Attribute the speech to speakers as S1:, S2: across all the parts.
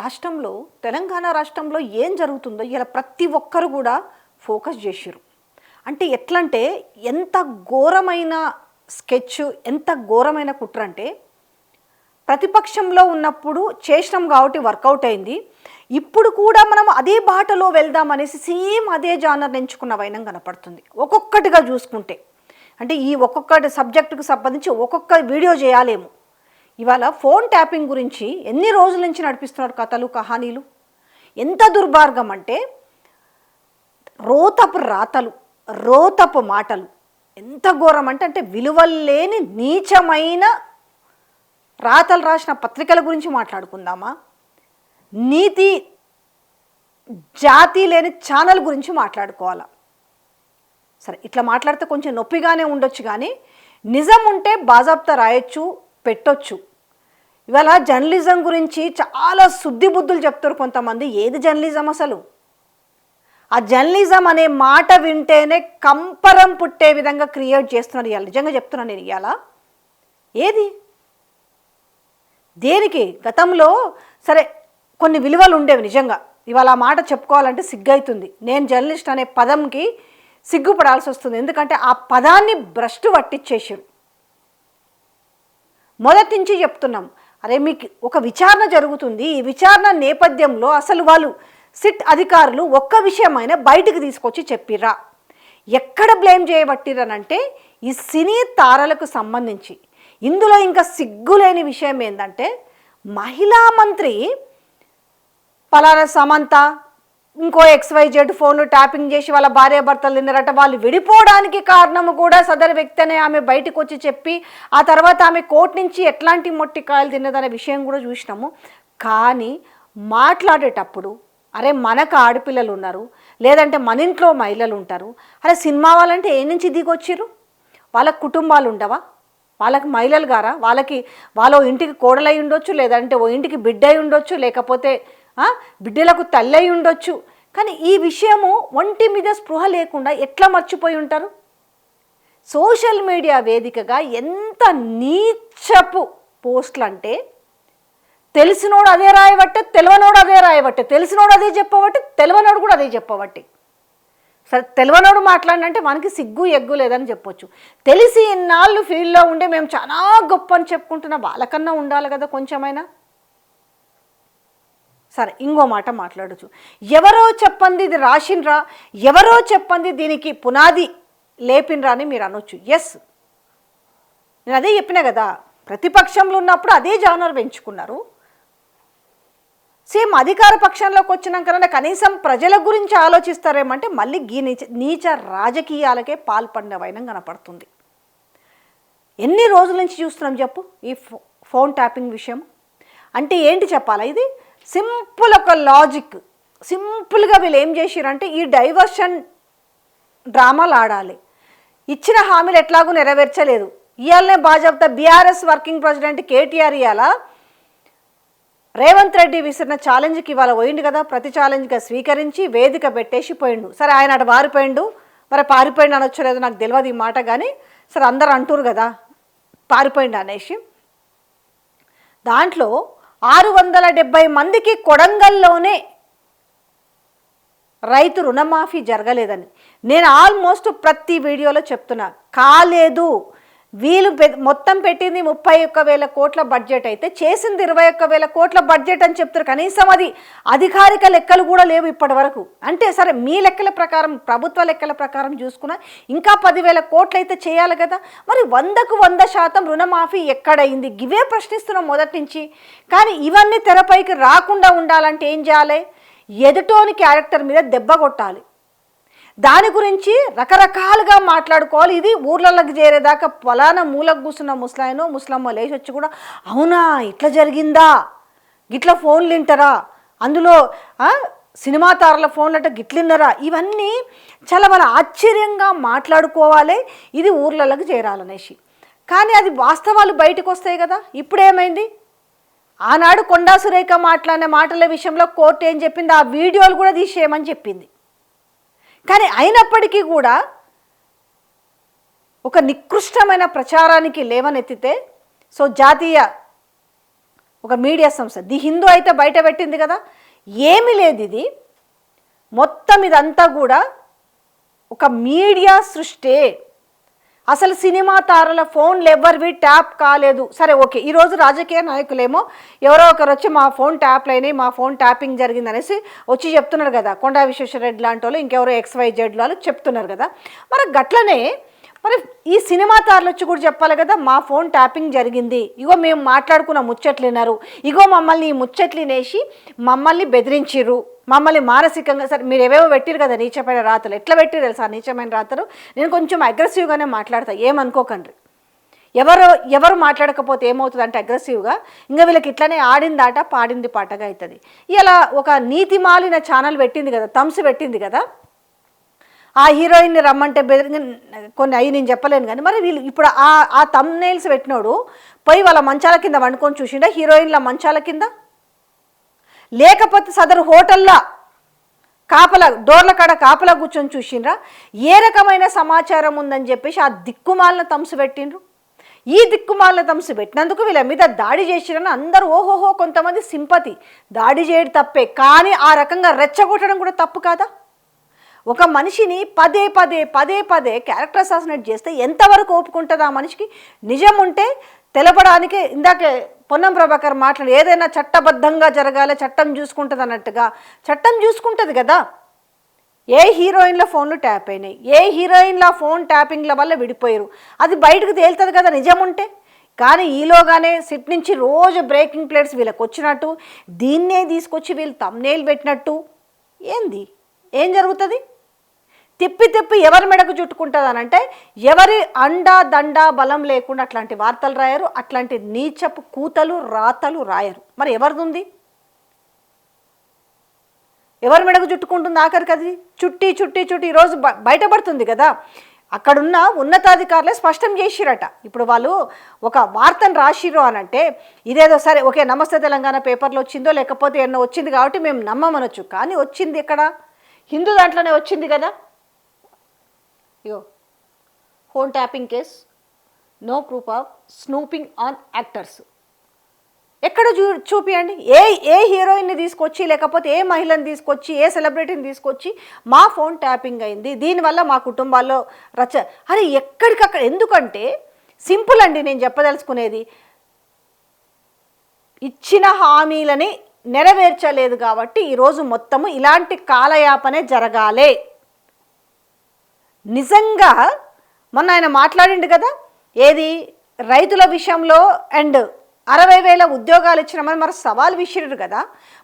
S1: రాష్ట్రంలో తెలంగాణ రాష్ట్రంలో ఏం జరుగుతుందో ఇలా ప్రతి ఒక్కరు కూడా ఫోకస్ చేసిరు అంటే ఎట్లంటే ఎంత ఘోరమైన స్కెచ్ ఎంత ఘోరమైన కుట్ర అంటే ప్రతిపక్షంలో ఉన్నప్పుడు చేసినాం కాబట్టి వర్కౌట్ అయింది. ఇప్పుడు కూడా మనం అదే బాటలో వెళ్దాం అనేసి సేమ్ అదే జానర్ ఎంచుకున్న వైనం కనపడుతుంది. ఒక్కొక్కటిగా చూసుకుంటే. అంటే ఈ ఒక్కొక్కటి సబ్జెక్టుకు సంబంధించి ఒక్కొక్క వీడియో చేయాలేమో. ఇవాళ ఫోన్ ట్యాపింగ్ గురించి ఎన్ని రోజుల నుంచి నడిపిస్తున్నారు కథలు కహానీలు? ఎంత దుర్మార్గం అంటే రోతపు రాతలు రోతపు మాటలు. ఎంత ఘోరం అంటే అంటే విలువల్లేని నీచమైన రాతలు రాసిన పత్రికల గురించి మాట్లాడుకుందామా? నీతి జాతి లేని ఛానల్ గురించి మాట్లాడుకోవాలా? సరే ఇట్లా మాట్లాడితే కొంచెం నొప్పిగానే ఉండొచ్చు కానీ నిజం ఉంటే బాజాబ్తా రాయొచ్చు పెట్టొచ్చు. ఇవాళ జర్నలిజం గురించి చాలా శుద్ధి బుద్ధులు చెప్తారు కొంతమంది. ఏది జర్నలిజం అసలు? ఆ జర్నలిజం అనే మాట వింటేనే కంపరం పుట్టే విధంగా క్రియేట్ చేస్తున్నారు ఇవాళ. నిజంగా చెప్తున్నాను నేను ఇవాళ. ఏది? దేనికి? గతంలో సరే కొన్ని విలువలు ఉండేవి నిజంగా. ఇవాళ ఆ మాట చెప్పుకోవాలంటే సిగ్గైతుంది. నేను జర్నలిస్ట్ అనే పదంకి సిగ్గుపడాల్సి వస్తుంది. ఎందుకంటే ఆ పదాన్ని భ్రష్టు పట్టించేసారు మొదటి నుంచి చెప్తున్నాం. అరే మీకు ఒక విచారణ జరుగుతుంది. ఈ విచారణ నేపథ్యంలో అసలు వాళ్ళు సిట్ అధికారులు ఒక్క విషయమైనా బయటకు తీసుకొచ్చి చెప్పిర్రా. ఎక్కడ బ్లేమ్ చేయబట్టిరనంటే ఈ సినీ తారలకు సంబంధించి. ఇందులో ఇంకా సిగ్గులేని విషయం ఏంటంటే మహిళా మంత్రి పలానా సమంత ఇంకో ఎక్స్వైజెడ్ ఫోన్లు ట్యాపింగ్ చేసి వాళ్ళ భార్య భర్తలు తిన్నారట. వాళ్ళు విడిపోవడానికి కారణము కూడా సదరు వ్యక్తి అనే ఆమె బయటకు వచ్చి చెప్పి ఆ తర్వాత ఆమె కోర్టు నుంచి ఎట్లాంటి మొట్టికాయలు తిన్నదనే విషయం కూడా చూసినాము. కానీ మాట్లాడేటప్పుడు అరే మనకు ఆడపిల్లలు ఉన్నారు లేదంటే మన ఇంట్లో మహిళలు ఉంటారు అరే సినిమా వాళ్ళంటే ఏ నుంచి దిగొచ్చిర్రు? వాళ్ళ కుటుంబాలు ఉండవా? వాళ్ళకి మహిళలు గారా? వాళ్ళకి వాళ్ళ ఓ ఇంటికి కోడలై ఉండొచ్చు లేదంటే ఓ ఇంటికి బిడ్డ అయి ఉండొచ్చు లేకపోతే బిడ్డలకు తల్లై ఉండొచ్చు. కానీ ఈ విషయము ఒంటి మీద స్పృహ లేకుండా ఎట్లా మర్చిపోయి ఉంటారు? సోషల్ మీడియా వేదికగా ఎంత నీచపు పోస్టులు అంటే తెలిసినోడు అదే రాయబట్టే తెలివనోడు అదే రాయబట్టే తెలిసినోడు అదే చెప్పబట్టి తెలివనోడు కూడా అదే చెప్పబట్టి. సరే తెలివనోడు మాట్లాడినంటే మనకి సిగ్గు ఎగ్గు లేదని చెప్పొచ్చు. తెలిసి ఇన్నాళ్ళు ఫీల్డ్లో ఉండే మేము చాలా గొప్ప అని చెప్పుకుంటున్న వాళ్ళకన్నా ఉండాలి కదా కొంచెమైనా. సరే ఇంకో మాట మాట్లాడచ్చు. ఎవరో చెప్పంది ఇది రాసిండ్రా ఎవరో చెప్పంది దీనికి పునాది లేపినరా అని మీరు అనొచ్చు. ఎస్ నేను అదే చెప్పిన కదా ప్రతిపక్షంలో ఉన్నప్పుడు అదే జానర్ పెంచుకున్నారు. సేమ్ అధికార పక్షంలోకి వచ్చినాకనే కనీసం ప్రజల గురించి ఆలోచిస్తారేమంటే మళ్ళీ గీ నీచ నీచ రాజకీయాలకే పాల్పడినవైన కనపడుతుంది. ఎన్ని రోజుల నుంచి చూస్తున్నాం చెప్పు ఈ ఫో ఫోన్ ట్యాపింగ్ విషయం? అంటే ఏంటి చెప్పాలా ఇది? సింపుల్ ఒక లాజిక్. సింపుల్గా వీళ్ళు ఏం చేసిరంటే ఈ డైవర్షన్ డ్రామాలు ఆడాలి. ఇచ్చిన హామీలు ఎట్లాగూ నెరవేర్చలేదు. ఇవాళనే Bhajapa BRS working president KTR ఇవాళ రేవంత్ రెడ్డి విసిరిన ఛాలెంజ్కి ఇవాళ పోయిండు కదా ప్రతి ఛాలెంజ్గా స్వీకరించి వేదిక పెట్టేసి పోయిండు. సరే ఆయన అటు పారిపోయిండు మరి పారిపోయిండు అనొచ్చు లేదో నాకు తెలియదు ఈ మాట కానీ సరే అందరు అంటురు కదా పారిపోయిండు అనేసి. దాంట్లో ఆరు వందల డెబ్బై మందికి కొడంగల్లోనే రైతు రుణమాఫీ జరగలేదని. నేను ఆల్మోస్ట్ ప్రతి వీడియోలో చెప్తున్నా కాలేదు. వీళ్ళు పె- మొత్తం పెట్టింది ముప్పై ఒక్క వేల కోట్ల బడ్జెట్ అయితే చేసింది ఇరవై ఒక్క వేల కోట్ల బడ్జెట్ అని చెప్తారు. కనీసం అది అధికారిక లెక్కలు కూడా లేవు ఇప్పటి వరకు అంటే సరే మీ లెక్కల ప్రకారం ప్రభుత్వ లెక్కల ప్రకారం చూసుకున్నా ఇంకా పదివేల కోట్లు అయితే చేయాలి కదా. మరి వందకు వంద శాతం రుణమాఫీ ఎక్కడైంది? ఇవే ప్రశ్నిస్తున్నాం మొదటి నుంచి. కానీ ఇవన్నీ తెరపైకి రాకుండా ఉండాలంటే ఏం చేయాలి? ఎదుటోని క్యారెక్టర్ మీద దెబ్బ కొట్టాలి. దాని గురించి రకరకాలుగా మాట్లాడుకోవాలి. ఇది ఊర్లలోకి చేరేదాకా ఫలానా మూలకు కూర్చున్న ముసలాయనో ముసలమ్మ లేచి వచ్చి కూడా అవునా ఇట్లా జరిగిందా? గిట్ల ఫోన్లు వింటారా? అందులో సినిమా తారల ఫోన్లు అంటే గిట్లిన్నరా ఇవన్నీ చాలా మన ఆశ్చర్యంగా మాట్లాడుకోవాలి. ఇది ఊర్లలోకి చేరాలనేసి. కానీ అది వాస్తవాలు బయటకు వస్తాయి కదా. ఇప్పుడు ఏమైంది ఆనాడు కొండా సురేఖ మాట్లాడిన మాటల విషయంలో కోర్టు ఏం చెప్పింది? ఆ వీడియోలు కూడా తీసేయమని చెప్పింది. కానీ అయినప్పటికీ కూడా ఒక నికృష్టమైన ప్రచారానికి లేవనెత్తితే సో జాతీయ ఒక మీడియా సంస్థ ది హిందూ అయితే బయట పెట్టింది కదా ఏమీ లేదు ఇది. మొత్తం ఇదంతా కూడా ఒక మీడియా సృష్టి. అసలు సినిమా తారల ఫోన్లు ఎవరివి ట్యాప్ కాలేదు. సరే ఓకే. ఈరోజు రాజకీయ నాయకులేమో ఎవరో ఒకరు వచ్చి మా ఫోన్ ట్యాప్లు అయినాయి మా ఫోన్ ట్యాపింగ్ జరిగింది అనేసి వచ్చి చెప్తున్నారు కదా. కొండా విశ్వేశ్వరరెడ్డి లాంటి వాళ్ళు ఇంకెవరో ఎక్స్వై జెడ్ వాళ్ళు చెప్తున్నారు కదా. మరి గట్లనే మరి ఈ సినిమా తారలు వచ్చి కూడా చెప్పాలి కదా మా ఫోన్ ట్యాపింగ్ జరిగింది. ఇగో మేము మాట్లాడుకున్న ముచ్చట్లు విన్నారు ఇగో మమ్మల్ని ఈ ముచ్చట్లు వినేసి మమ్మల్ని బెదిరించిర్రు. మమ్మల్ని మానసికంగా సరే మీరు ఏవేవో పెట్టిరు కదా నీచమైన రాతలు. ఎట్లా పెట్టారు తెలుసా నీచమైన రాతలు? నేను కొంచెం అగ్రెసివ్గానే మాట్లాడతా ఏమనుకోకండి ఎవరు ఎవరు మాట్లాడకపోతే ఏమవుతుంది అంటే అగ్రెసివ్గా ఇంకా వీళ్ళకి ఇట్లనే ఆడింది ఆట పాడింది పాటగా అవుతుంది ఇలా ఒక నీతి మాలిన ఛానల్ పెట్టింది కదా థమ్స్ పెట్టింది కదా? ఆ హీరోయిన్ని రమ్మంటే బెదిరి కొన్ని అవి నేను చెప్పలేను కానీ మరి వీళ్ళు ఇప్పుడు ఆ ఆ తమ్ నెయిల్స్ పెట్టినోడు పోయి వాళ్ళ మంచాల కింద వండుకొని చూసిండా? హీరోయిన్ల మంచాల కింద? లేకపోతే సదరు హోటల్లా కాపల డోర్ల కాడ కాపలా కూర్చొని చూసిండ్రా? ఏ రకమైన సమాచారం ఉందని చెప్పేసి ఆ దిక్కుమాలను తంసు పెట్టిండ్రు. ఈ దిక్కుమాలను తంసు పెట్టినందుకు వీళ్ళ మీద దాడి చేసిరని అందరూ ఓహోహో కొంతమంది సింపతి. దాడి చేయడం తప్పే కానీ ఆ రకంగా రెచ్చగొట్టడం కూడా తప్పు కాదా? ఒక మనిషిని పదే పదే పదే పదే క్యారెక్టర్ అసాసినేట్ చేస్తే ఎంతవరకు ఒప్పుకుంటుంది ఆ మనిషికి? నిజం ఉంటే తెలపడానికి ఇందాకే పొన్నం ప్రభాకర్ మాట్లాడి ఏదైనా చట్టబద్ధంగా జరగాలి చట్టం చూసుకుంటుంది అన్నట్టుగా. చట్టం చూసుకుంటుంది కదా. ఏ హీరోయిన్ల ఫోన్లు ట్యాప్ అయినాయి? ఏ హీరోయిన్ల ఫోన్ ట్యాపింగ్ల వల్ల విడిపోయారు? అది బయటకు తేలుతుంది కదా నిజం ఉంటే. కానీ ఈలోగానే సిట్ నుంచి రోజు బ్రేకింగ్ ప్లేట్స్ వీళ్ళకి వచ్చినట్టు దీన్నే తీసుకొచ్చి వీళ్ళు తమ్నేలు పెట్టినట్టు. ఏంది? ఏం జరుగుతుంది? తిప్పి తిప్పి ఎవరి మెడకు చుట్టుకుంటుంది అని అంటే ఎవరి అండా దండా బలం లేకుండా అట్లాంటి వార్తలు రాయరు అట్లాంటి నీచపు కూతలు రాతలు రాయరు. మరి ఎవరిదుంది? ఎవరి మెడకు చుట్టుకుంటుంది ఆఖరికి అది చుట్టి చుట్టి చుట్టి ఈరోజు బ- బయటపడుతుంది కదా. అక్కడున్న ఉన్నతాధికారులే స్పష్టం చేసిరట. ఇప్పుడు వాళ్ళు ఒక వార్తను రాసిర్రు అని అంటే ఇదేదో సరే ఓకే నమస్తే తెలంగాణ పేపర్లో వచ్చిందో లేకపోతే ఎన్నో వచ్చింది కాబట్టి మేము నమ్మమనొచ్చు. కానీ వచ్చింది ఎక్కడ? హిందూ దాంట్లోనే వచ్చింది కదా. ఇగో phone tapping case no proof of snooping on actors ఎక్కడ చూ చూపియండి? ఏ ఏ హీరోయిన్ని తీసుకొచ్చి లేకపోతే ఏ మహిళని తీసుకొచ్చి ఏ సెలబ్రిటీని తీసుకొచ్చి మా ఫోన్ ట్యాపింగ్ అయింది. దీనివల్ల మా కుటుంబాల్లో రచ అరే ఎక్కడికక్కడ ఎందుకంటే సింపుల్ అండి నేను చెప్పదలుచుకునేది. ఇచ్చిన హామీలని నెరవేర్చలేదు కాబట్టి ఈరోజు మొత్తము ఇలాంటి కాలయాపనే జరగాలే. నిజంగా మొన్న ఆయన మాట్లాడిండు కదా ఏది రైతుల విషయంలో అండ్ అరవై వేల ఉద్యోగాలు ఇచ్చినామని మరి సవాల్ విసిరారు కదా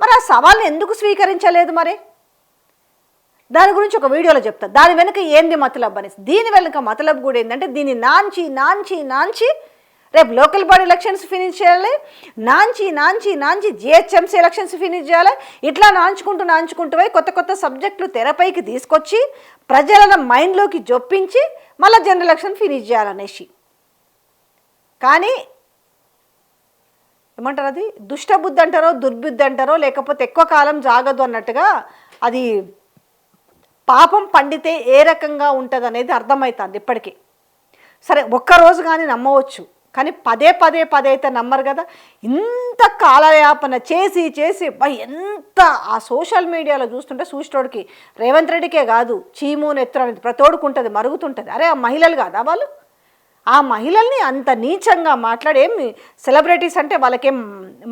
S1: మరి ఆ సవాల్ని ఎందుకు స్వీకరించలేదు మరి? దాని గురించి ఒక వీడియోలో చెప్తా. దాని వెనుక ఏంది మతలబ్ అనేసి. దీని వెనుక మతలబ్ కూడా ఏంటంటే దీన్ని నాంచి నాంచి నాంచి రేపు లోకల్ బాడీ ఎలక్షన్స్ ఫినిష్ చేయాలి. నాంచి నాంచి నాంచి జిహెచ్ఎంసీ ఎలక్షన్స్ ఫినిష్ చేయాలి. ఇట్లా నాంచుకుంటూ నాంచుకుంటూ పోయి కొత్త కొత్త సబ్జెక్టులు తెరపైకి తీసుకొచ్చి ప్రజలను మైండ్లోకి జొప్పించి మళ్ళీ జనరల్ ఎలక్షన్ ఫినిష్ చేయాలనేసి. కానీ ఏమంటారు అది? దుష్టబుద్ధి అంటారో దుర్బుద్ధి అంటారో లేకపోతే ఎక్కువ కాలం జాగదు అన్నట్టుగా అది పాపం పండితే ఏ రకంగా ఉంటుంది అనేది అర్థమవుతుంది ఇప్పటికీ. సరే ఒక్కరోజు కానీ నమ్మవచ్చు. కానీ పదే పదే పదే అయితే నమ్మరు కదా. ఇంత కాలయాపన చేసి చేసి ఎంత ఆ సోషల్ మీడియాలో చూస్తుంటే చూసేటోడికి రేవంత్ రెడ్డికే కాదు చీము నెత్తురు అనేది ప్రతోడుకు ఉంటుంది మరుగుతుంటుంది. అరే ఆ మహిళలు కాదా వాళ్ళు? ఆ మహిళల్ని అంత నీచంగా మాట్లాడి సెలబ్రిటీస్ అంటే వాళ్ళకేం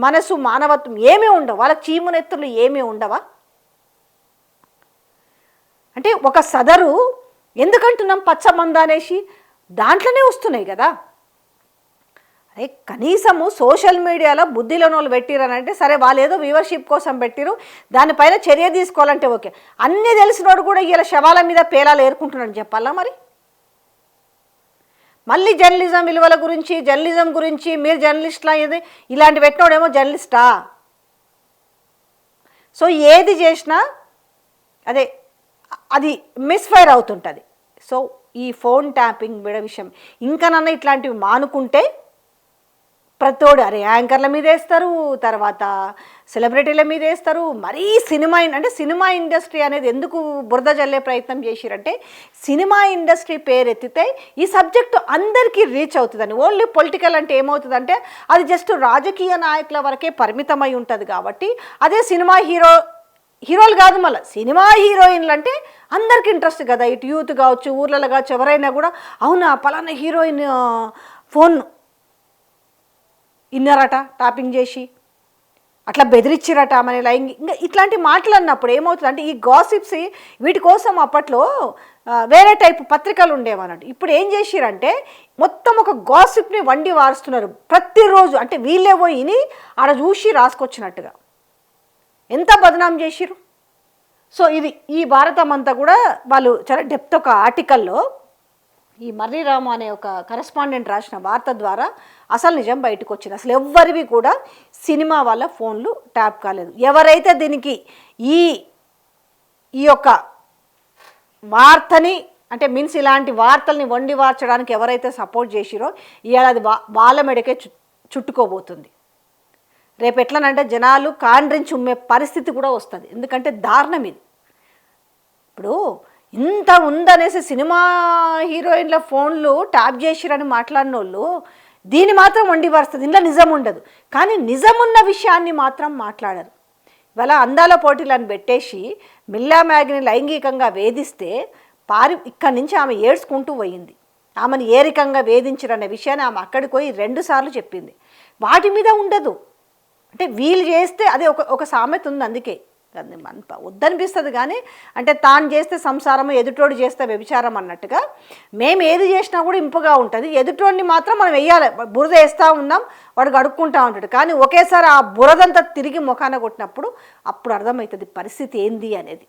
S1: మనసు మానవత్వం ఏమీ ఉండవు. వాళ్ళకి చీము నెత్తులు ఏమీ ఉండవా? అంటే ఒక సదరు ఎందుకంటున్నాం పచ్చమంద అనేసి దాంట్లోనే వస్తున్నాయి కదా. అరే కనీసము సోషల్ మీడియాలో బుద్ధిలోని వాళ్ళు పెట్టిరనంటే సరే వాళ్ళు ఏదో వ్యూవర్షిప్ కోసం పెట్టిరు దానిపైన చర్య తీసుకోవాలంటే ఓకే. అన్నీ తెలిసినోడు కూడా ఇలా శవాల మీద పేలాలు ఏరుకుంటున్నాడు చెప్పాలా మరి? మళ్ళీ జర్నలిజం విలువల గురించి జర్నలిజం గురించి మీరు జర్నలిస్ట్లా ఏది ఇలాంటి పెట్టినోడేమో జర్నలిస్టా? సో ఏది చేసినా అదే అది మిస్ఫైర్ అవుతుంటుంది. సో ఈ ఫోన్ ట్యాపింగ్ విడ విషయం. ఇంకా నన్న ఇట్లాంటివి మానుకుంటే ప్రతోడు అరే యాంకర్ల మీద వేస్తారు తర్వాత సెలబ్రిటీల మీద వేస్తారు మరీ సినిమా అంటే సినిమా ఇండస్ట్రీ అనేది ఎందుకు బురద జల్లే ప్రయత్నం చేసిరంటే సినిమా ఇండస్ట్రీ పేరెత్తితే ఈ సబ్జెక్టు అందరికీ రీచ్ అవుతుందని ఓన్లీ పొలిటికల్ అంటే ఏమవుతుందంటే అది జస్ట్ రాజకీయ నాయకుల వరకే పరిమితమై ఉంటుంది కాబట్టి అదే సినిమా హీరో హీరోలు కాదు మళ్ళీ సినిమా హీరోయిన్లు అంటే అందరికి ఇంట్రెస్ట్ కదా ఇటు యూత్ కావచ్చు ఊర్లలో కావచ్చు ఎవరైనా కూడా అవునా పలానా హీరోయిన్ ఫోన్ ఇన్నారట టాపింగ్ చేసి అట్లా బెదిరించిరట మన లైంగి ఇంకా ఇట్లాంటి మాటలు అన్నప్పుడు ఏమవుతుంది అంటే ఈ గాసిప్స్ వీటి కోసం అప్పట్లో వేరే టైప్ పత్రికలు ఉండేవన్నట్టు ఇప్పుడు ఏం చేసిరంటే మొత్తం ఒక గాసిప్ని వండి వారుస్తున్నారు. ప్రతిరోజు అంటే వీళ్ళే పోయిని ఆడ చూసి రాసుకొచ్చినట్టుగా. ఎంత బదనాం చేసిరు సో ఇది ఈ భారతం అంతా కూడా వాళ్ళు చాలా డెప్త్ ఒక ఆర్టికల్లో ఈ మర్రి రాము అనే ఒక కరెస్పాండెంట్ రాసిన వార్త ద్వారా అసలు నిజం బయటకు వచ్చింది. అసలు ఎవ్వరివి కూడా సినిమా వాళ్ళ ఫోన్లు ట్యాప్ కాలేదు. ఎవరైతే దీనికి ఈ ఈ యొక్క వార్తని అంటే మీన్స్ ఇలాంటి వార్తల్ని వండి వార్చడానికి ఎవరైతే సపోర్ట్ చేసిరో ఇవాళ అది వా- వాళ్ళ మెడకే చు చుట్టుకోబోతుంది. రేపు ఎట్లనంటే జనాలు కాండ్రించి ఉమ్మే పరిస్థితి కూడా వస్తుంది. ఎందుకంటే దారుణం ఇది. ఇప్పుడు ఇంత ఉందనేసి సినిమా హీరోయిన్ల ఫోన్లు ట్యాప్ చేసిరని మాట్లాడిన వాళ్ళు దీన్ని మాత్రం వండి వరుస్తుంది ఇంట్లో నిజం ఉండదు. కానీ నిజమున్న విషయాన్ని మాత్రం మాట్లాడరు. ఇవాళ అందాల పోటీలను పెట్టేసి మిల్లా మ్యాగ్ని లైంగికంగా వేధిస్తే పారి ఇక్కడి నుంచి ఆమె ఏడ్చుకుంటూ పోయింది. ఆమెను ఏ రకంగా వేధించరనే విషయాన్ని ఆమె అక్కడికి పోయి రెండుసార్లు చెప్పింది. వాటి మీద ఉండదు. అంటే వీళ్ళు చేస్తే అదే ఒక ఒక సామెత ఉంది అందుకే. అది మన వద్దనిపిస్తుంది కానీ అంటే తాను చేస్తే సంసారము ఎదుటోడు చేస్తే వ్యభిచారం అన్నట్టుగా మేము ఏది చేసినా కూడా ఇంపుగా ఉంటుంది. ఎదుటోడిని మాత్రం మనం వెయ్యాలి. బురద వేస్తూ ఉన్నాం వాడు గడుక్కుంటా ఉంటాడు. కానీ ఒకేసారి ఆ బురదంతా తిరిగి ముఖాన కొట్టినప్పుడు అప్పుడు అర్థమవుతుంది పరిస్థితి ఏంది అనేది.